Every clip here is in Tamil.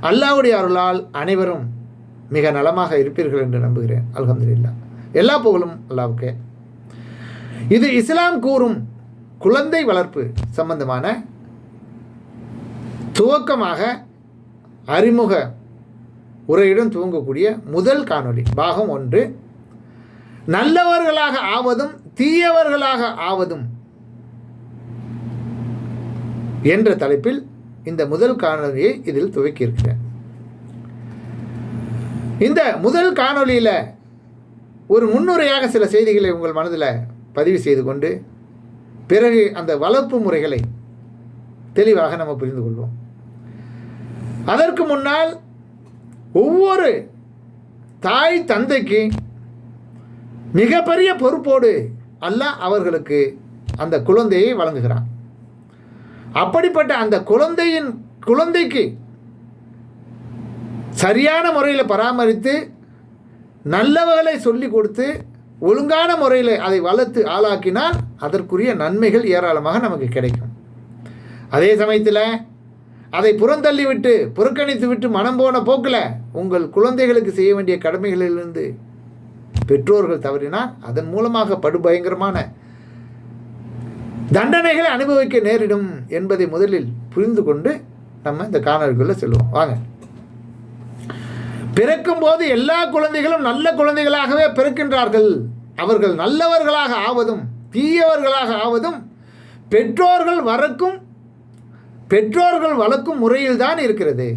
அல்லாவுடைய அருளால் அனைவரும் மிக நலமாக இருப்பீர்கள் என்று நம்புகிறேன். அல்ஹம்துலில்லா. எல்லா புகழும் அல்லாவுக்கே. இது இஸ்லாம் கூறும் குழந்தை வளர்ப்பு சம்பந்தமான துவக்கமாக அறிமுக உரையுடன் துவங்கக்கூடிய முதல் காணொளி பாகம் ஒன்று. நல்லவர்களாக ஆவதும் தீயவர்களாக ஆவதும் என்ற தலைப்பில் இந்த முதல் காணொலியை இதில் துவக்கியிருக்கிறேன். இந்த முதல் காணொளியில் ஒரு முன்னுரையாக சில செய்திகளை உங்கள் மனதில் பதிவு செய்து கொண்டு பிறகு அந்த வளர்ப்பு முறைகளை தெளிவாக நம்ம புரிந்து கொள்வோம். அதற்கு முன்னால் ஒவ்வொரு தாய் தந்தைக்கு மிகப்பெரிய பொறுப்போடு அல்ல அவர்களுக்கு அந்த குழந்தையை வழங்குகிறான். அப்படிப்பட்ட அந்த குழந்தையின் குழந்தைக்கு சரியான முறையில் பராமரித்து நல்லவர்களை சொல்லி கொடுத்து ஒழுங்கான முறையில் அதை வளர்த்து ஆளாக்கினால் அதற்குரிய நன்மைகள் ஏராளமாக நமக்கு கிடைக்கும். அதே சமயத்தில் அதை புறந்தள்ளி விட்டு புறக்கணித்து விட்டு மனம் போன போக்கில் உங்கள் குழந்தைகளுக்கு செய்ய வேண்டிய கடமைகளிலிருந்து பெற்றோர்கள் தவறினால் அதன் மூலமாக படுபயங்கரமான தண்டனைகளை அனுபவிக்க நேரிடும் என்பதை முதலில் புரிந்து கொண்டு நம்ம இந்த காணொலிக்குள்ளே செல்வோம். வாங்க. பிறக்கும் போது எல்லா குழந்தைகளும் நல்ல குழந்தைகளாகவே பிறக்கின்றார்கள். அவர்கள் நல்லவர்களாக ஆவதும் தீயவர்களாக ஆவதும் பெற்றோர்கள் வரக்கும் பெற்றோர்கள் வளர்க்கும் முறையில்தான் இருக்கிறது.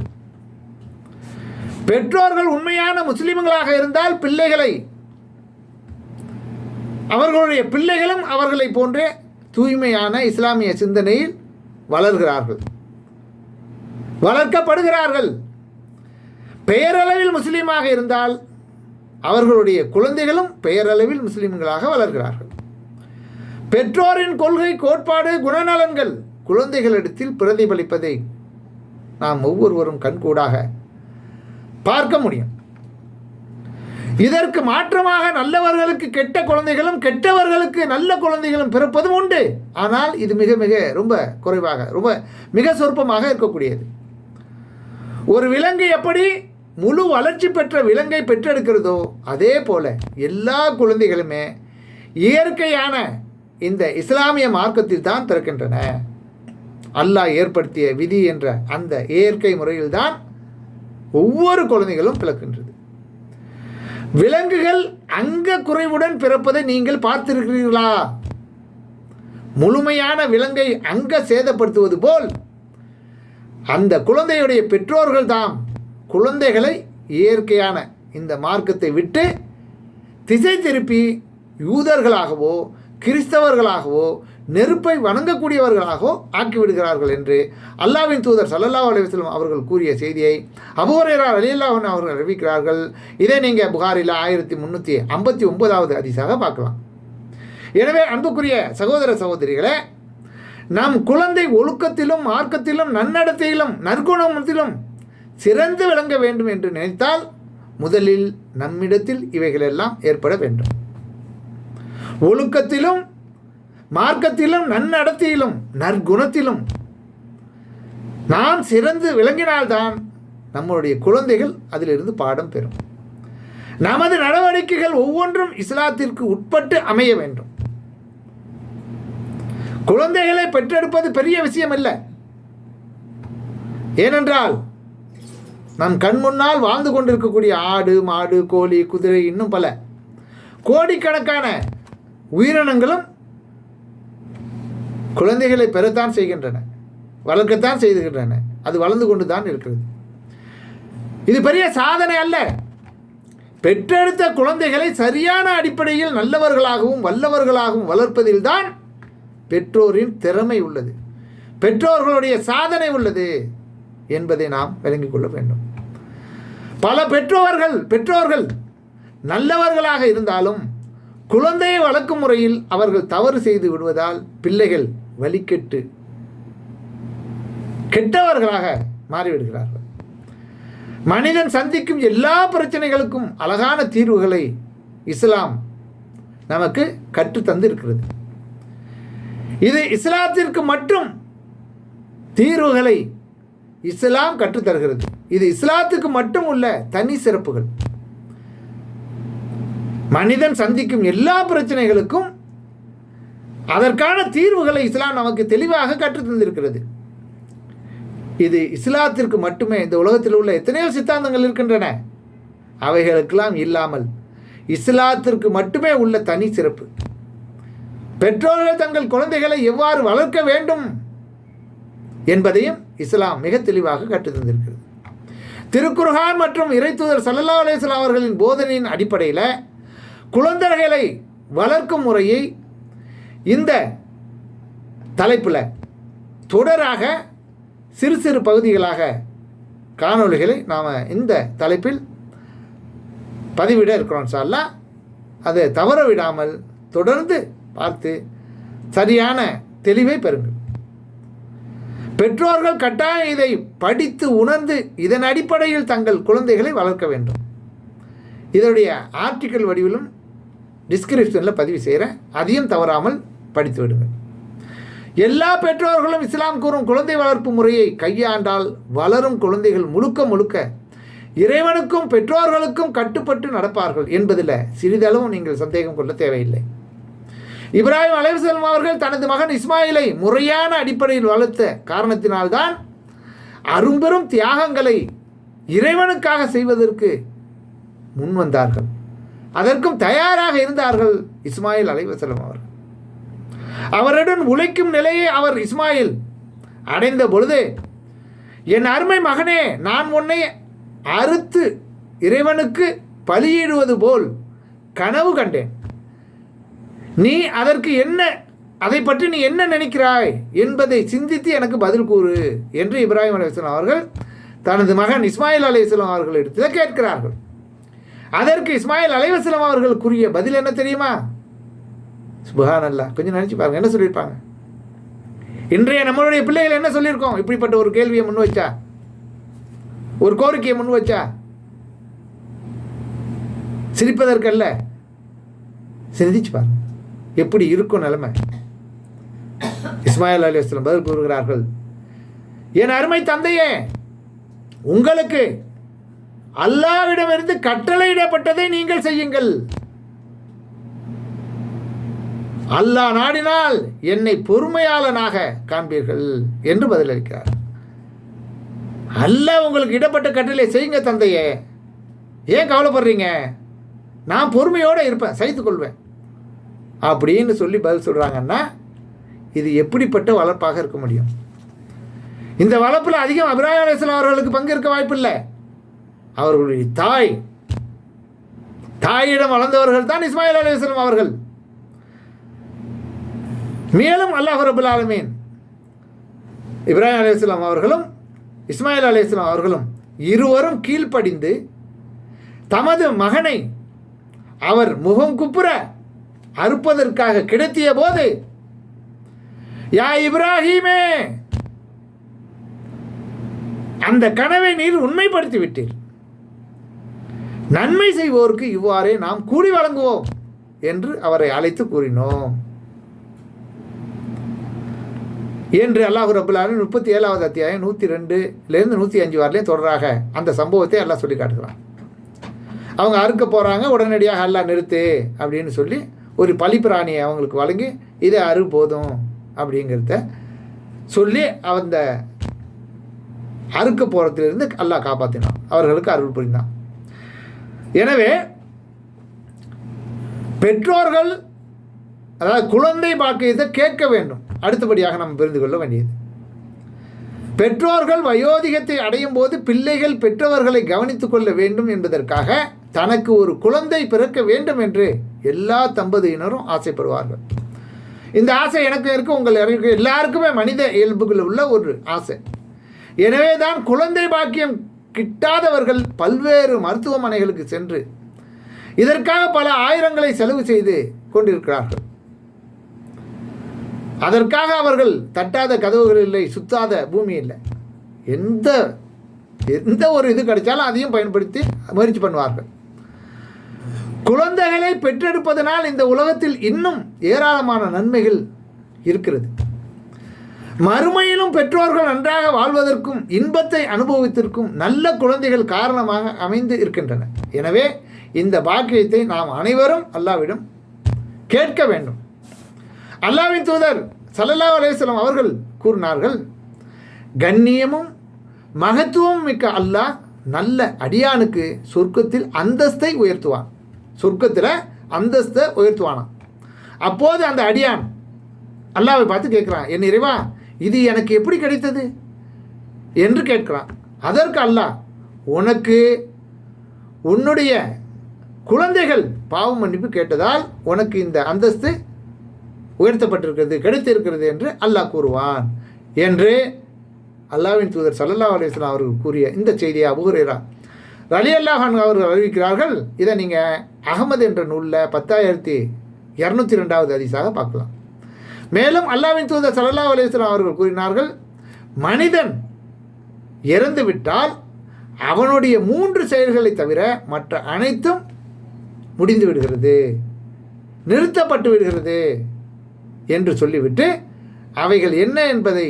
பெற்றோர்கள் உண்மையான முஸ்லிம்களாக இருந்தால் பிள்ளைகளை அவர்களுடைய பிள்ளைகளும் அவர்களை போன்றே தூய்மையான இஸ்லாமிய சிந்தனையில் வளர்கிறார்கள். வளர்க்கப்படுகிறார்கள். பெயரளவில் முஸ்லீமாக இருந்தால் அவர்களுடைய குழந்தைகளும் பெயரளவில் முஸ்லீம்களாக வளர்கிறார்கள். பெற்றோரின் கொள்கை கோட்பாடு குணநலன்கள் குழந்தைகளிடத்தில் பிரதிபலிப்பதை நாம் ஒவ்வொருவரும் கண்கூடாக பார்க்க முடியும். இதற்கு மாற்றமாக நல்லவர்களுக்கு கெட்ட குழந்தைகளும் கெட்டவர்களுக்கு நல்ல குழந்தைகளும் பிறப்பதும் உண்டு. ஆனால் இது மிக மிக ரொம்ப குறைவாக ரொம்ப மிக சொற்பமாக இருக்கக்கூடியது. ஒரு விலங்கு எப்படி முழு வளர்ச்சி பெற்ற விலங்கை பெற்றெடுக்கிறதோ அதே போல எல்லா குழந்தைகளுமே இயற்கையான இந்த இஸ்லாமிய மார்க்கத்தில் தான் பிறக்கின்றன. அல்லாஹ் ஏற்படுத்திய விதி என்ற அந்த இயற்கை முறையில்தான் ஒவ்வொரு குழந்தைகளும் பிறக்கின்றது. விலங்குகள் அங்க குறைவுடன் பிறப்பதை நீங்கள் பார்த்திருக்கிறீர்களா? முழுமையான விலங்கை அங்க சேதப்படுத்துவது போல். அந்த குழந்தையுடைய பெற்றோர்கள் தாம் குழந்தைகளை இயற்கையான இந்த மார்க்கத்தை விட்டு திசை திருப்பி யூதர்களாகவோ கிறிஸ்தவர்களாகவோ நெருப்பை வணங்கக்கூடியவர்களாகவோ ஆக்கிவிடுகிறார்கள் என்று அல்லாவின் தூதர் சல்லல்லா அலுவலம் அவர்கள் கூறிய செய்தியை அபுவரேரார் அலியல்லாஹன் அவர்கள் அறிவிக்கிறார்கள். இதை நீங்கள் புகாரில் ஆயிரத்தி முந்நூற்றி ஐம்பத்தி ஒன்பதாவது அதிசாக பார்க்கலாம். எனவே அன்புக்குரிய சகோதர சகோதரிகளே நம் குழந்தை ஒழுக்கத்திலும் மார்க்கத்திலும் நன்னடத்தையிலும் நற்குணத்திலும் சிறந்து விளங்க வேண்டும் என்று நினைத்தால் முதலில் நம்மிடத்தில் இவைகளெல்லாம் ஏற்பட வேண்டும். ஒழுக்கத்திலும் மார்க்கத்திலும் நன்னடத்திலும் நற்குணத்திலும். நாம் சிறந்து விளங்கினால்தான் நம்முடைய குழந்தைகள் அதிலிருந்து பாடம் பெறும். நமது நடவடிக்கைகள் ஒவ்வொன்றும் இஸ்லாத்திற்கு உட்பட்டு அமைய வேண்டும். குழந்தைகளை பெற்றெடுப்பது பெரிய விஷயம் இல்லை ஏனென்றால் நம் கண் முன்னால் வாழ்ந்து கொண்டிருக்கக்கூடிய ஆடு மாடு கோழி குதிரை இன்னும் பல. கோடிக்கணக்கான உயிரினங்களும் குழந்தைகளை பெறத்தான் செய்கின்றன. வளர்க்கத்தான் செய்துகின்றன. அது வளர்ந்து கொண்டு தான் இருக்கிறது. இது பெரிய சாதனை அல்ல. பெற்றெடுத்த குழந்தைகளை சரியான அடிப்படையில் நல்லவர்களாகவும் வல்லவர்களாகவும் வளர்ப்பதில்தான் பெற்றோரின் திறமை உள்ளது. பெற்றோர்களுடைய சாதனை உள்ளது என்பதை நாம் விளங்கிக் கொள்ள வேண்டும். பல பெற்றோர்கள் பெற்றோர்கள் நல்லவர்களாக இருந்தாலும் குழந்தையை வளர்க்கும் முறையில் அவர்கள் தவறு செய்து விடுவதால் பிள்ளைகள் வழிகெட்டு கெட்டவர்களாக மாறிவிடுகிறார்கள். மனிதன் சந்திக்கும் எல்லா பிரச்சனைகளுக்கும் அழகான தீர்வுகளை இஸ்லாம் நமக்கு கற்று தந்திருக்கிறது. இது இஸ்லாத்திற்கு மட்டும் தீர்வுகளை இஸ்லாம் கற்றுத்தருகிறது இது இஸ்லாத்துக்கு மட்டும் உள்ள தனி சிறப்புகள். மனிதன் சந்திக்கும் எல்லா பிரச்சனைகளுக்கும் அதற்கான தீர்வுகளை இஸ்லாம் நமக்கு தெளிவாக கற்றுத்தந்திருக்கிறது இது இஸ்லாத்திற்கு மட்டுமே இந்த உலகத்தில் உள்ள எத்தனையோ சித்தாந்தங்கள் இருக்கின்றன. அவைகளுக்கெல்லாம் இல்லாமல் இஸ்லாத்திற்கு மட்டுமே உள்ள தனி சிறப்பு. பெற்றோர்கள் தங்கள் குழந்தைகளை எவ்வாறு வளர்க்க வேண்டும் என்பதையும் இஸ்லாம் மிக தெளிவாக கற்றுத்தந்திருக்கிறது திருக்குர்ஹான் மற்றும் இறைத்தூதர் சல்லல்லா அலேஸ்லாம் அவர்களின் போதனையின் அடிப்படையில் குழந்தைகளை வளர்க்கும் முறையை இந்த தலைப்பில் தொடராக சிறு சிறு பகுதிகளாக காணொளிகளை நாம் இந்த தலைப்பில் பதிவிட இருக்கிறோம் சார்லா அதை தவற விடாமல் தொடர்ந்து பார்த்து சரியான தெளிவை பெறுங்கள். பெற்றோர்கள் கட்டாயம் இதை படித்து உணர்ந்து இதன் அடிப்படையில் தங்கள் குழந்தைகளை வளர்க்க வேண்டும். இதனுடைய ஆர்டிக்கல் வடிவிலும் டிஸ்கிரிப்ஷனில் பதிவு செய்கிறேன் அதையும் தவறாமல் படித்து விடுங்கள். எல்லா பெற்றோர்களும் இஸ்லாம் கூறும் குழந்தை வளர்ப்பு முறையை கையாண்டால் வளரும் குழந்தைகள் முழுக்க முழுக்க இறைவனுக்கும் பெற்றோர்களுக்கும் கட்டுப்பட்டு நடப்பார்கள் என்பதில் சிறிதளவும் நீங்கள் சந்தேகம் கொள்ள தேவையில்லை. இப்ராஹிம் அலைவசல்லம் அவர்கள் தனது மகன் இஸ்மாயிலை முறையான அடிப்படையில் வளர்த்த காரணத்தினால்தான் அரும்பெரும் தியாகங்களை இறைவனுக்காக செய்வதற்கு முன்வந்தார்கள். அதற்கும் தயாராக இருந்தார்கள் இஸ்மாயில் அலைவசலம் அவர் அவருடன் உழைக்கும் நிலையை அவர் இஸ்மாயில் அடைந்த பொழுது என் அருமை மகனே நான் உன்னை அறுத்து இறைவனுக்கு பலியிடுவது போல் கனவு கண்டேன். நீ அதற்கு என்ன அதை பற்றி நீ என்ன நினைக்கிறாய் என்பதை சிந்தித்து எனக்கு பதில் கூறு என்று இப்ராஹிம் அலையாம் அவர்கள் தனது மகன் இஸ்மாயில் அலையாம் எடுத்து கேட்கிறார்கள். அதற்கு இஸ்மாயில் அலைவசலம் அவர்களுக்குரிய பதில் என்ன தெரியுமா? சுபஹான் அல்லா கொஞ்சம் நினச்சி பாருங்க என்ன சொல்லியிருப்பாங்க? இன்றைய நம்மளுடைய பிள்ளைகள் என்ன சொல்லியிருக்கோம்? இப்படிப்பட்ட ஒரு கேள்வியை முன் வச்சா? ஒரு கோரிக்கையை முன் வச்சா? சிரிப்பதற்கல்ல? சிந்திச்சு பாருங்க. எப்படி இருக்கும் நிலைமை? இஸ்மாயில் அலி வஸ்லம் பதில் கூறுகிறார்கள் என் அருமை தந்தையே உங்களுக்கு அல்லாவிடமிருந்து கட்டளையிடப்பட்டதை நீங்கள் செய்யுங்கள். அல்லாஹ் நாடினால் என்னை பொறுமையாளனாக காண்பீர்கள் என்று பதிலளிக்கிறார். அல்லாஹ் உங்களுக்கு இடப்பட்ட கட்டளை செய்யுங்க தந்தையே. ஏன் கவலைப்படுறீங்க? நான் பொறுமையோடு இருப்பேன் செய்து கொள்வேன். அப்படின்னு சொல்லி பதில் சொல்கிறாங்கன்னா இது எப்படிப்பட்ட வளர்ப்பாக இருக்க முடியும்? இந்த வளர்ப்பில் அதிகம் அபிராயம் அவர்களுக்கு பங்கு இருக்க வாய்ப்பில்லை. அவர்களுடைய தாய் தாயிடம் வளர்ந்தவர்கள் தான் இஸ்மாயில் அலிஸ்லாம் அவர்கள். மேலும் அல்லாஹ் ரபுல் ஆலமீன் இப்ராஹிம் அலையாம் அவர்களும் இஸ்மாயில் அலையாம் அவர்களும் இருவரும் கீழ்ப்படிந்து தமது மகனை அவர் முகம் குப்புற அறுப்பதற்காக கிடைத்திய போது யா இப்ராஹிமே அந்த கனவை நீர் உண்மைப்படுத்தி விட்டீர் நன்மை செய்வோருக்கு இவ்வாறே நாம் கூடி வழங்குவோம் என்று அவரை அழைத்து கூறினோம். என்று அல்லாஹு ரபுல்லாலும் முப்பத்தி ஏழாவது அத்தியாயம் நூற்றி ரெண்டுலேருந்து நூற்றி அஞ்சு வரலையும் தொடராக அந்த சம்பவத்தை எல்லாம் சொல்லி காட்டுகிறான். அவங்க அறுக்க போகிறாங்க உடனடியாக எல்லாம் நிறுத்து அப்படின்னு சொல்லி ஒரு பழிப்பிராணியை அவங்களுக்கு வழங்கி இதை அறு போதும் அப்படிங்கிறத சொல்லி அந்த அறுக்க போகிறதுலேருந்து அல்லாஹ் காப்பாற்றினான் அவர்களுக்கு அருள் புரிந்தான். எனவே பெற்றோர்கள் அதாவது குழந்தை பாக்கியத்தை கேட்க வேண்டும். அடுத்தபடியாக நாம் புரிந்து கொள்ள வேண்டியது. பெற்றோர்கள் வயோதிகத்தை அடையும் போது பிள்ளைகள் பெற்றவர்களை கவனித்துக் கொள்ள வேண்டும் என்பதற்காக தனக்கு ஒரு குழந்தை பிறக்க வேண்டும் என்று எல்லா தம்பதியினரும் ஆசைப்படுவார்கள். இந்த ஆசை எனக்கு இருக்க உங்கள் எல்லாருக்குமே மனித இயல்புகளில் உள்ள ஒரு ஆசை. எனவே தான் குழந்தை பாக்கியம் கிட்டாதவர்கள் பல்வேறு மருத்துவமனைகளுக்கு சென்று இதற்காக பல ஆயிரங்களை செலவு செய்து கொண்டிருக்கிறார்கள். அதற்காக அவர்கள் தட்டாத கதவுகள் இல்லை சுத்தாத பூமி இல்லை. எந்த எந்த ஒரு இது கிடைச்சாலும் அதையும் பயன்படுத்தி முயற்சி பண்ணுவார்கள். குழந்தைகளை பெற்றெடுப்பதனால் இந்த உலகத்தில் இன்னும் ஏராளமான நன்மைகள் இருக்கிறது. மறுமையிலும் பெற்றோர்கள் நன்றாக வாழ்வதற்கும் இன்பத்தை அனுபவித்திருக்கும் நல்ல குழந்தைகள் காரணமாக அமைந்து இருக்கின்றன. எனவே இந்த பாக்கியத்தை நாம் அனைவரும் அல்லாவிடம் கேட்க வேண்டும். அல்லாவின் தூதர் சல்லல்லா அலையம் அவர்கள் கூறினார்கள் கண்ணியமும் மகத்துவம் மிக்க அல்லாஹ் நல்ல அடியானுக்கு சொர்க்கத்தில் அந்தஸ்தை உயர்த்துவான். சொர்க்கத்தில் அந்தஸ்தை உயர்த்துவானாம். அப்போது அந்த அடியான் அல்லாவை பார்த்து கேட்குறான் என் இறைவா இது எனக்கு எப்படி கிடைத்தது? என்று கேட்கிறான். அதற்கு அல்லாஹ் உனக்கு உன்னுடைய குழந்தைகள் பாவம் மன்னிப்பு கேட்டதால் உனக்கு இந்த அந்தஸ்து உயர்த்தப்பட்டிருக்கிறது கிடைத்திருக்கிறது என்று அல்லாஹ் கூறுவான். என்று அல்லாவின் தூதர் சல்லல்லா அலிஸ்லாம் அவர்கள் கூறிய இந்த செய்தியை அபுஹுரேரா ரலி அல்லாஹான் அவர்கள் அறிவிக்கிறார்கள். இதை நீங்கள் அகமது என்ற நூலில் பத்தாயிரத்தி இரநூத்தி ரெண்டாவது அதிசாக பார்க்கலாம். மேலும் அல்லாவின் தூதர் சல்லல்லா அலிஸ்லாம் அவர்கள் கூறினார்கள் மனிதன் இறந்து விட்டால் அவனுடைய மூன்று செயல்களை தவிர மற்ற அனைத்தும் முடிந்து விடுகிறது நிறுத்தப்பட்டு விடுகிறது என்று சொல்லிவிட்டு அவைகள் என்ன என்பதை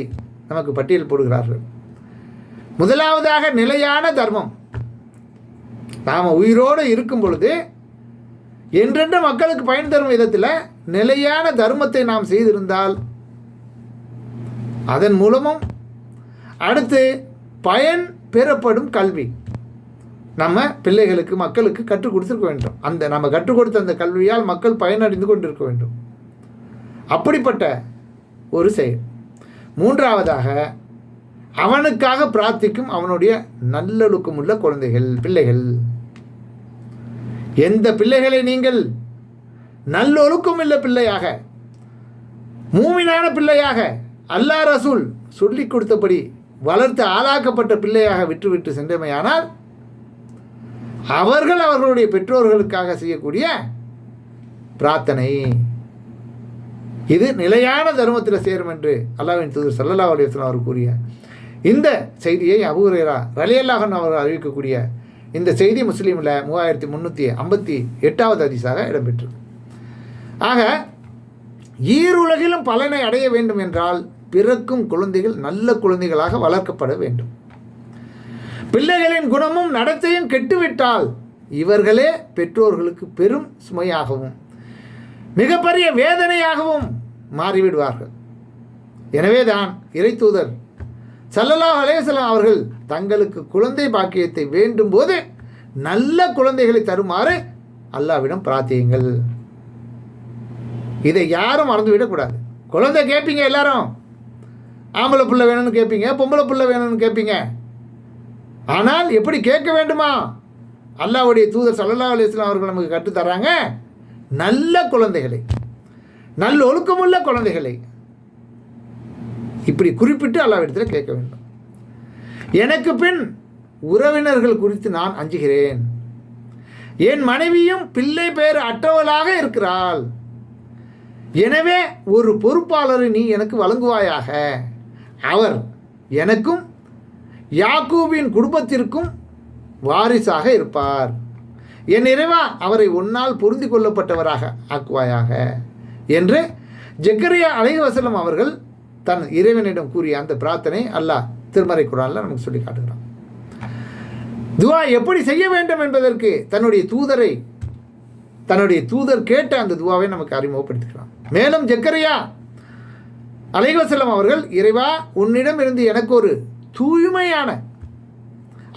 நமக்கு பட்டியல் போடுகிறார்கள். முதலாவதாக நிலையான தர்மம். நாம் உயிரோடு இருக்கும் பொழுது என்றென்று மக்களுக்கு பயன் தரும் விதத்தில் நிலையான தர்மத்தை நாம் செய்திருந்தால் அதன் மூலமும் அடுத்து பயன் பெறப்படும் கல்வி. நம்ம பிள்ளைகளுக்கு மக்களுக்கு கற்றுக் கொடுத்துருக்க வேண்டும். அந்த நம்ம கற்றுக் கொடுத்த அந்த கல்வியால் மக்கள் பயனடைந்து கொண்டிருக்க வேண்டும். அப்படிப்பட்ட ஒரு செயல். மூன்றாவதாக அவனுக்காக பிரார்த்திக்கும் அவனுடைய நல்லொழுக்கமுள்ள குழந்தைகள் பிள்ளைகள். எந்த பிள்ளைகளை நீங்கள் நல்லொழுக்கம் உள்ள பிள்ளையாக மூமினான பிள்ளையாக அல்லாஹ் ரசூல் சொல்லி கொடுத்தபடி வளர்த்து ஆளாக்கப்பட்ட பிள்ளையாக விட்டுவிட்டு சென்றமையானால் அவர்கள் அவர்களுடைய பெற்றோர்களுக்காக செய்யக்கூடிய பிரார்த்தனை. இது நிலையான தர்மத்தில் சேரும் என்று அல்லாவின் தூதர் சல்லல்லா அலிஸ்லாம் அவர் கூறிய இந்த செய்தியை அபுரேரா ரலியல்லாஹன் அவர் அறிவிக்கக்கூடிய இந்த செய்தி முஸ்லீமில் மூவாயிரத்தி முந்நூற்றி ஐம்பத்தி எட்டாவது அதிசாக இடம்பெற்றது. ஆக ஈருலகிலும் பலனை அடைய வேண்டும் என்றால் பிறக்கும் குழந்தைகள் நல்ல குழந்தைகளாக வளர்க்கப்பட வேண்டும். பிள்ளைகளின் குணமும் நடத்தையும் கெட்டுவிட்டால் இவர்களே பெற்றோர்களுக்கு பெரும் சுமையாகவும் மிகப்பெரிய வேதனையாகவும் மாறிவிடுவார்கள். எனவேதான் இறைத்தூதர் சல்லல்லா அலேசலாம் அவர்கள் தங்களுக்கு குழந்தை பாக்கியத்தை வேண்டும் போது நல்ல குழந்தைகளை தருமாறு அல்லாவிடம் பிரார்த்தியுங்கள். இதை யாரும் மறந்துவிடக்கூடாது குழந்தை கேட்பீங்க எல்லாரும். ஆம்பளை புள்ள வேணும்னு கேட்பீங்க பொம்பளை புள்ள வேணும்னு கேட்பீங்க ஆனால் எப்படி கேட்க வேண்டுமா? அல்லாவுடைய தூதர் சல்லல்லா அலிஸ்லாம் அவர்கள் நமக்கு கற்றுத்தராங்க நல்ல குழந்தைகளை நல்ல ஒழுக்கமுள்ள குழந்தைகளை. இப்படி குறிப்பிட்டு அல்லாவிடத்தில் கேட்க வேண்டும். எனக்கு பின் உறவினர்கள் குறித்து நான் அஞ்சுகிறேன். என் மனைவியும் பிள்ளை பேர் அற்றவளாக இருக்கிறாள். எனவே ஒரு பொறுப்பாளரை நீ எனக்கு வழங்குவாயாக. அவர் எனக்கும் யாக்கூபின் குடும்பத்திற்கும் வாரிசாக இருப்பார். என் இறைவா அவரை உன்னால் பொருந்தி கொள்ளப்பட்டவராக ஆக்குவாயாக என்று ஜக்கரியா அலைவசலம் அவர்கள் தன் இறைவனிடம் கூறிய அந்த பிரார்த்தனை அல்லாஹ் திருமறை குரானில் நமக்கு சொல்லி காட்டுகிறான். துவா எப்படி செய்ய வேண்டும் என்பதற்கு தன்னுடைய தூதரை தன்னுடைய தூதர் கேட்ட அந்த துவாவை நமக்கு அறிமுகப்படுத்துகிறான். மேலும் ஜக்கரையா அலைவசல்லம் அவர்கள் இறைவா உன்னிடம் இருந்து எனக்கு ஒரு தூய்மையான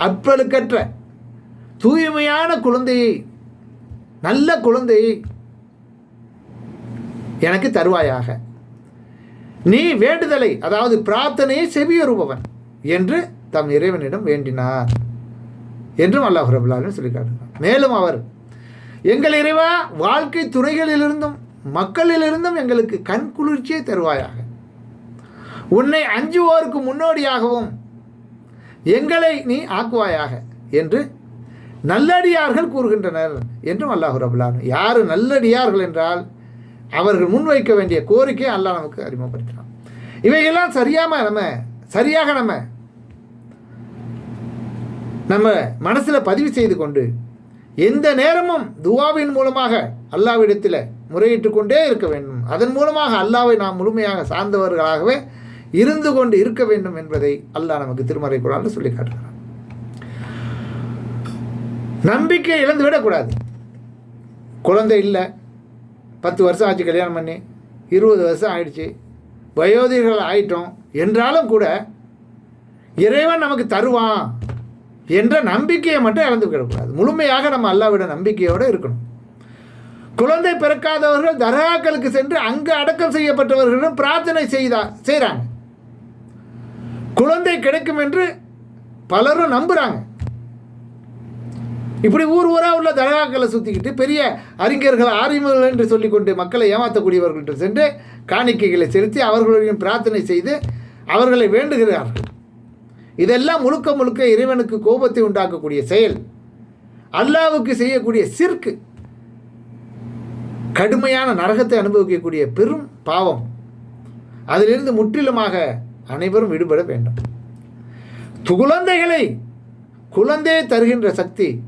அப்பழுக்கற்ற தூய்மையான குழந்தையை நல்ல குழந்தையை எனக்கு தருவாயாக. நீ வேண்டுதலை அதாவது பிரார்த்தனையை செவியறுபவன். என்று தம் இறைவனிடம் வேண்டினார். என்றும் அல்லாஹ் ரபுல்லாலும் சொல்லி காட்டுகிறார் மேலும் அவர் எங்கள் இறைவா வாழ்க்கை துறைகளிலிருந்தும் மக்களிலிருந்தும் எங்களுக்கு கண் குளிர்ச்சியை தருவாயாக. உன்னை அஞ்சுவோருக்கு முன்னோடியாகவும் எங்களை நீ ஆக்குவாயாக என்று நல்லடியார்கள் கூறுகின்றனர் என்றும் அல்லாஹு ரபுல்லான் யார் நல்லடியார்கள் என்றால் அவர்கள் முன்வைக்க வேண்டிய கோரிக்கை அல்லாஹ் நமக்கு அறிமுகப்படுத்தினான். இவையெல்லாம் சரியாம நம்ம சரியாக நம்ம நம்ம மனசில் பதிவு செய்து கொண்டு எந்த நேரமும் துவாவின் மூலமாக அல்லாவிடத்தில் முறையிட்டு கொண்டே இருக்க வேண்டும். அதன் மூலமாக அல்லாவை நாம் முழுமையாக சார்ந்தவர்களாகவே இருந்து கொண்டு இருக்க வேண்டும் என்பதை அல்லாஹ் நமக்கு திருமறை குரான் சொல்லி காட்டுகிறார் நம்பிக்கை இழந்து விடக்கூடாது. குழந்தை இல்லை பத்து வருஷம் ஆச்சு கல்யாணம் பண்ணி இருபது வருஷம் ஆயிடுச்சு வயோதிகர்கள் ஆயிட்டோம் என்றாலும் கூட இறைவன் நமக்கு தருவான். என்ற நம்பிக்கையை மட்டும் இழந்து விடக்கூடாது. முழுமையாக நம்ம அல்லாவிட நம்பிக்கையோடு இருக்கணும். குழந்தை பிறக்காதவர்கள் தர்காக்களுக்கு சென்று அங்கு அடக்கம் செய்யப்பட்டவர்களிடம் பிரார்த்தனை செய்தா செய்கிறாங்க குழந்தை கிடைக்கும் என்று பலரும் நம்புகிறாங்க இப்படி ஊர் ஊராக உள்ள தர்காக்களை சுற்றிக்கிட்டு பெரிய அறிஞர்கள் ஆரிமர்கள் என்று சொல்லிக்கொண்டு மக்களை ஏமாற்றக்கூடியவர்கள்ட்ட சென்று காணிக்கைகளை செலுத்தி அவர்களுடைய பிரார்த்தனை செய்து அவர்களை வேண்டுகிறார்கள். இதெல்லாம் முழுக்க முழுக்க இறைவனுக்கு கோபத்தை உண்டாக்கக்கூடிய செயல். அல்லாவுக்கு செய்யக்கூடிய சிற்கு. கடுமையான நரகத்தை அனுபவிக்கக்கூடிய பெரும் பாவம். அதிலிருந்து முற்றிலுமாக அனைவரும் விடுபட வேண்டும். குழந்தைகளை குழந்தையை தருகின்ற சக்தி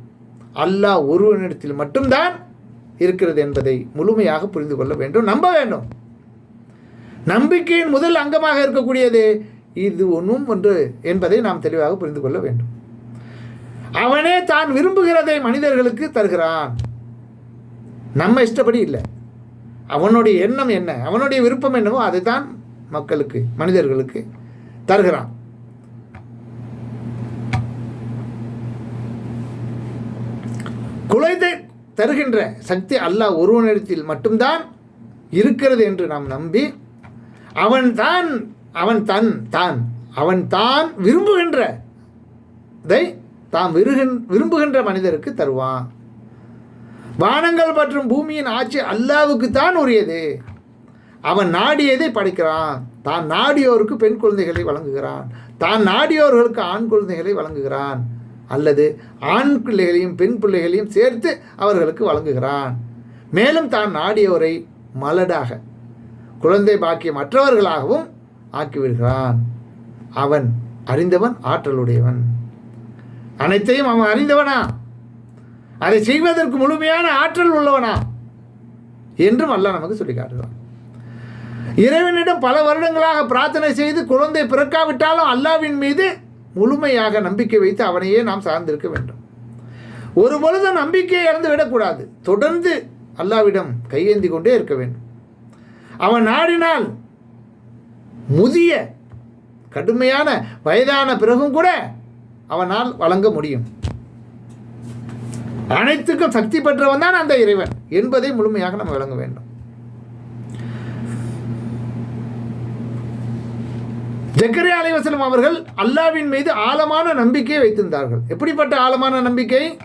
அல்லாஹ் ஒருவனிடத்தில் மட்டும்தான் இருக்கிறது என்பதை முழுமையாக புரிந்து கொள்ள வேண்டும். நம்ப வேண்டும். நம்பிக்கையின் முதல் அங்கமாக இருக்கக்கூடியது இது ஒன்றும் ஒன்று என்பதை நாம் தெளிவாக புரிந்து கொள்ள வேண்டும். அவனே தான் விரும்புகிறதை மனிதர்களுக்கு தருகிறான். நம்ம இஷ்டப்படி இல்லை. அவனுடைய எண்ணம் என்ன? அவனுடைய விருப்பம் என்னவோ அதை தான் மக்களுக்கு மனிதர்களுக்கு தருகிறான். குழந்தை தருகின்ற சக்தி அல்லாஹ் ஒருவனிடத்தில் மட்டும்தான் இருக்கிறது என்று நாம் நம்பி அவன் தான் அவன் தன் தான். அவன் தான் விரும்புகின்றதை தாம் விருகின் விரும்புகின்ற மனிதருக்கு தருவான். வானங்கள் மற்றும் பூமியின் ஆட்சி அல்லாவுக்கு தான் உரியது. அவன் நாடியதை படைக்கிறான். தான் நாடியோருக்கு பெண் குழந்தைகளை வழங்குகிறான். தான் நாடியோர்களுக்கு ஆண் குழந்தைகளை வழங்குகிறான். அல்லது ஆண் பிள்ளைகளையும் பெண் பிள்ளைகளையும் சேர்த்து அவர்களுக்கு வழங்குகிறான். மேலும் தான் நாடியோரை மலடாக குழந்தை பாக்கியம் மற்றவர்களாகவும் ஆக்கிவிடுகிறான். அவன் அறிந்தவன் ஆற்றலுடையவன். அனைத்தையும் அவன் அறிந்தவனா? அதை செய்வதற்கு முழுமையான ஆற்றல் உள்ளவனா? என்றும் அல்ல நமக்கு சொல்லி காட்டுகிறான். இறைவனிடம் பல வருடங்களாக பிரார்த்தனை செய்து குழந்தை பிறக்காவிட்டாலும் அல்லாவின் மீது முழுமையாக நம்பிக்கை வைத்து அவனையே நாம் சார்ந்திருக்க வேண்டும். ஒரு பொழுது நம்பிக்கையை இறந்து விடக்கூடாது. தொடர்ந்து அல்லாவிடம் கையேந்தி கொண்டே இருக்க வேண்டும். அவன் நாடினால் முதிய கடுமையான வயதான பிறகும் கூட அவனால் வழங்க முடியும். அனைத்துக்கும் சக்தி பெற்றவன் தான் அந்த இறைவன். என்பதை முழுமையாக நம்ம விளங்க வேண்டும். ஜக்கரே அலைவசலம் அவர்கள் அல்லாவின் மீது ஆழமான நம்பிக்கையை வைத்திருந்தார்கள். எப்படிப்பட்ட ஆழமான நம்பிக்கை?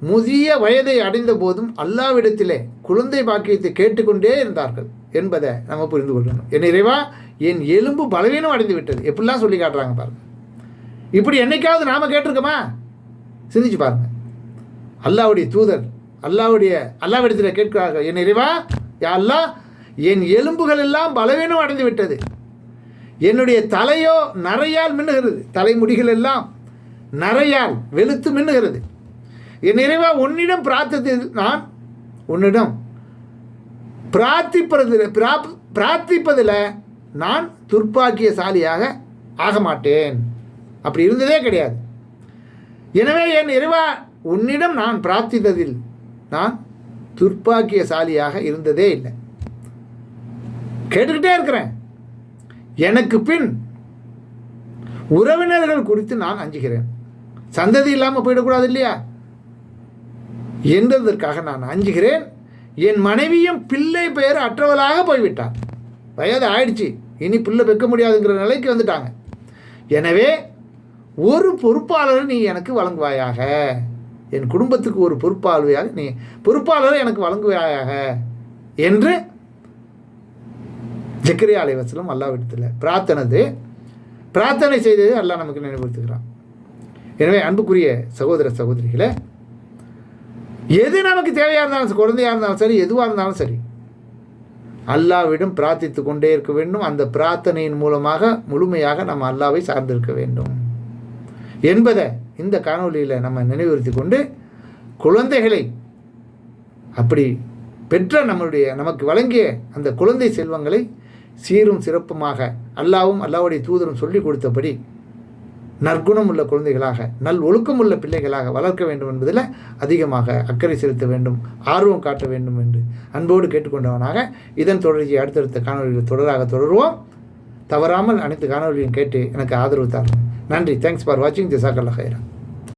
முதிய வயதை அடைந்த போதும் அல்லாவிடத்திலே குழந்தை பாக்கியத்தை கேட்டுக்கொண்டே இருந்தார்கள் என்பதை நம்ம புரிந்து கொள்ளணும். என் இறைவா என் எலும்பு பலவீனம் அடைந்து விட்டது. எப்படிலாம் சொல்லி காட்டுறாங்க பாருங்க. இப்படி என்னைக்காவது நாம் கேட்டிருக்கோமா? சிந்திச்சு பாருங்க. அல்லாவுடைய தூதர் அல்லாவுடைய அல்லாவிடத்தில் கேட்கிறார்கள் என் இறைவா யா அல்லா என் எலும்புகள் எல்லாம் பலவீனம் அடைந்து விட்டது. என்னுடைய தலையோ நரையால் மின்னுகிறது. தலைமுடிகள் எல்லாம் நரையால் வெளுத்து மின்னுகிறது. என் இறைவா உன்னிடம் பிரார்த்தத்தில் நான் உன்னிடம் பிரார்த்திப்பதில் பிராப் பிரார்த்திப்பதில் நான் துர்ப்பாக்கியசாலியாக ஆக மாட்டேன் அப்படி இருந்ததே கிடையாது. எனவே என் இறைவா உன்னிடம் நான் பிரார்த்தித்ததில் நான் துர்ப்பாக்கியசாலியாக இருந்ததே இல்லை. கேட்டுக்கிட்டே இருக்கிறேன். எனக்கு பின் உறவினர்கள் குறித்து நான் அஞ்சுகிறேன். சந்ததி இல்லாமல் போயிடக்கூடாது இல்லையா? என்றதற்காக நான் அஞ்சுகிறேன். என் மனைவியும் பிள்ளை பெயர் அற்றவளாக போய்விட்டார். வயது ஆயிடுச்சு. இனி பிள்ளை வைக்க முடியாதுங்கிற நிலைக்கு வந்துட்டாங்க. எனவே ஒரு பொறுப்பாளரை நீ எனக்கு வழங்குவாயாக? என் குடும்பத்துக்கு ஒரு பொறுப்பாளவையாக நீ பொறுப்பாளரை எனக்கு வழங்குவாயாக? என்று ஜக்கரியா அலைவசலம் அல்லாவிடத்தில் பிரார்த்தனது பிரார்த்தனை செய்தது அல்லாஹ் நமக்கு நினைவுறுத்துகிறான் எனவே அன்புக்குரிய சகோதர சகோதரிகளை எது நமக்கு தேவையாக இருந்தாலும் குழந்தையாக இருந்தாலும் சரி எதுவாக இருந்தாலும் சரி அல்லாவிடம் பிரார்த்தித்து கொண்டே இருக்க வேண்டும். அந்த பிரார்த்தனையின் மூலமாக முழுமையாக நம்ம அல்லாவை சார்ந்திருக்க வேண்டும். என்பதை இந்த காணொளியில் நம்ம நினைவுறுத்தி கொண்டு குழந்தைகளை அப்படி பெற்ற நம்மளுடைய நமக்கு வழங்கிய அந்த குழந்தை செல்வங்களை சீரும் சிறப்புமாக அல்லாவும் அல்லாவுடைய தூதரும் சொல்லிக் கொடுத்தபடி நற்குணம் உள்ள குழந்தைகளாக நல் ஒழுக்கம் உள்ள பிள்ளைகளாக வளர்க்க வேண்டும் என்பதில் அதிகமாக அக்கறை செலுத்த வேண்டும் ஆர்வம் காட்ட வேண்டும் என்று அன்போடு கேட்டுக்கொண்டவனாக இதன் தொடர்ச்சியை அடுத்தடுத்த காணொலியில் தொடராக தொடருவோம். தவறாமல் அனைத்து காணொலியும் கேட்டு எனக்கு ஆதரவு தாருங்கள். நன்றி. தேங்க்ஸ் ஃபார் வாட்சிங் ஜிசாக்கல்லா ஹைரா